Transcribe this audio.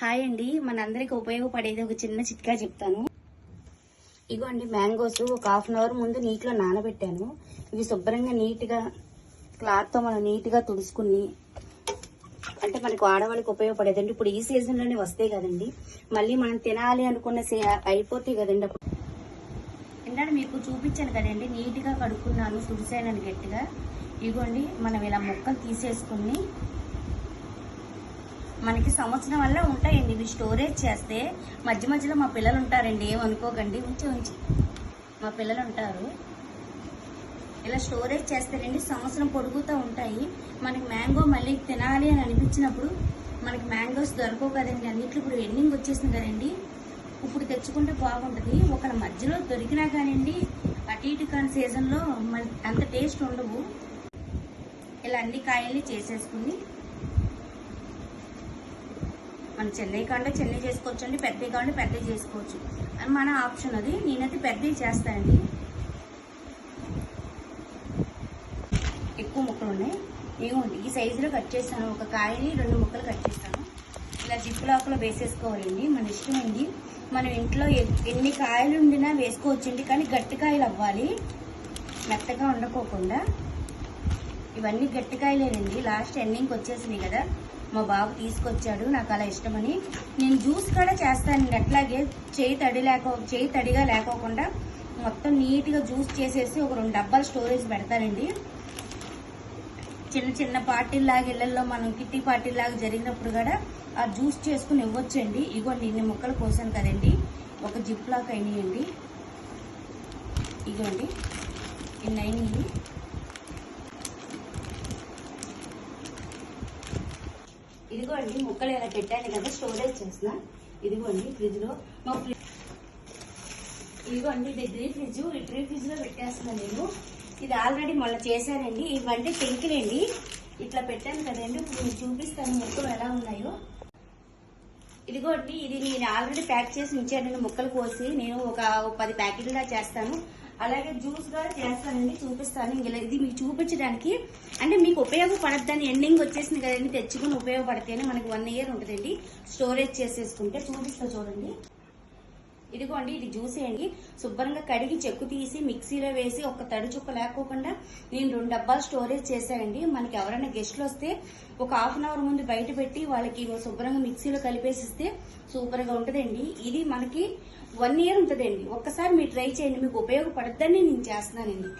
Hi అండి. మనందరికి ఉపయోగపడేది ఒక చిన్న చిట్కా చెప్తాను. ఇగోండి మ్యాంగోస్ ఒక హాఫ్ అన్ అవర్ ముందు నీటిలో నానబెట్టాను. ఇవి శుభ్రంగా నీట్గా క్లాత్తో మనం నీట్గా తుడుచుకుని అంటే మనకు ఆడవాళ్ళకి ఉపయోగపడేదండి ఇప్పుడు ఈ సీజన్లోనే వస్తాయి కదండి. మళ్ళీ మనం తినాలి అనుకున్న అయిపోతాయి కదండి. అప్పుడు ఇందాక మీకు చూపించాను కదండి నీట్గా కడుక్కున్నాను తుడిసానని గట్టిగా. ఇగోండి మనం ఇలా ముక్కలు తీసేసుకుని మనకి సంవత్సరం వల్ల ఉంటాయండి. ఇవి స్టోరేజ్ చేస్తే మధ్య మధ్యలో మా పిల్లలు ఉంటారండి. ఏమనుకోకండి ఉంచి ఉంచి. మా పిల్లలు ఉంటారు. ఇలా స్టోరేజ్ చేస్తారండి సంవత్సరం పొడుగుతూ ఉంటాయి. మనకి మ్యాంగో మళ్ళీ తినాలి అని అనిపించినప్పుడు మనకి మ్యాంగోస్ దొరకవు కదండి. అన్నిట్లో ఇప్పుడు ఎండింగ్ వచ్చేసింది కదండి. ఇప్పుడు తెచ్చుకుంటే బాగుంటుంది. ఒకళ్ళ మధ్యలో దొరికినా కానివ్వండి అటు ఇటు కాని సీజన్లో మన అంత టేస్ట్ ఉండవు. ఇలా అన్ని కాయల్ని చేసేసుకుని మన చెన్నై కాంటే చెన్నై చేసుకోవచ్చు అండి పెద్దవి కాంటే పెద్దవి చేసుకోవచ్చు. అని మన ఆప్షన్ అది. నేనైతే పెద్దవి చేస్తానండి. ఎక్కువ ముక్కలు ఉన్నాయి. ఇదిగోండి ఈ సైజులో కట్ చేస్తాను. ఒక కాయని రెండు ముక్కలు కట్ చేస్తాను. ఇలా జిప్ లాక్లో వేసేసుకోవాలండి. మన ఇష్టం మనం ఇంట్లో ఎన్ని కాయలు ఉండినా వేసుకోవచ్చండి. కానీ గట్టి కాయలు అవ్వాలి. మెత్తగా ఉండకోకుండా ఇవన్నీ గట్టికాయలేనండి లాస్ట్ ఎండింగ్కి వచ్చేసినాయి కదా. మా బాబు తీసుకొచ్చాడు నాకు అలా ఇష్టమని. నేను జ్యూస్ కూడా చేస్తానండి అట్లాగే చేయి తడి లేక చేయి తడిగా లేకోకుండా మొత్తం నీట్గా జ్యూస్ చేసేసి ఒక రెండు డబ్బాలు స్టోరేజ్ పెడతానండి. చిన్న చిన్న పార్టీలాగా ఇళ్ళలో మనం కిట్టి పార్టీలాగా జరిగినప్పుడు కూడా ఆ జ్యూస్ చేసుకుని ఇవ్వచ్చండి. ఇగోండి ఇన్ని ముక్కలు కోసాను కదండి. ఒక జిప్ లాక్ అయినాయండి. ఇగోండి ఇన్ని అయినాయి. చూడండి ముక్కలు ఇలా పెట్టాను కదా స్టోరేజ్ చేసిన ఇదిగోండి ఫ్రిడ్జ్లో మా ఫ్రిడ్జ్ ఇదిగోండి ఇది డ్రీ ఫ్రిడ్జ్ ఈ డ్రీ ఫ్రిడ్జ్లో పెట్టేస్తున్నాను నేను. ఇది ఆల్రెడీ మొన్న చేశానండి. ఇవంటే పెంకినండి ఇట్లా పెట్టాను కదండి. ఇప్పుడు మీకు చూపిస్తాను ముక్కలు ఎలా ఉన్నాయో. ఇదిగోండి ఇది నేను ఆల్రెడీ ప్యాక్ చేసి ఉంచాను. ముక్కలు కోసి నేను ఒక ఒక పది ప్యాకెట్లుగా చేస్తాను. అలాగే జ్యూస్ కూడా చేస్తానండి చూపిస్తాను. ఇలా ఇది మీకు చూపించడానికి. అంటే మీకు ఉపయోగపడద్దని ఎండింగ్ వచ్చేసింది కదండి తెచ్చుకుని ఉపయోగపడితేనే మనకి వన్ ఇయర్ ఉంటుందండి. స్టోరేజ్ చేసేసుకుంటే చూపిస్తా చూడండి. ఇదిగోండి ఇది జ్యూస్ అండి. శుభ్రంగా కడిగి చెక్కు తీసి మిక్సీలో వేసి ఒక తడి చుక్క లేకోకుండా నేను రెండు డబ్బాలు స్టోరేజ్ చేశానండి. మనకి ఎవరైనా గెస్ట్లు వస్తే ఒక హాఫ్ అన్ అవర్ ముందు బయట పెట్టి వాళ్ళకి శుభ్రంగా మిక్సీలో కలిపేసిస్తే సూపర్గా ఉంటుందండి. ఇది మనకి వన్ ఇయర్ ఉంటుందండి. ఒక్కసారి మీరు ట్రై చేయండి. మీకు ఉపయోగపడద్దని నేను చేస్తున్నానండి.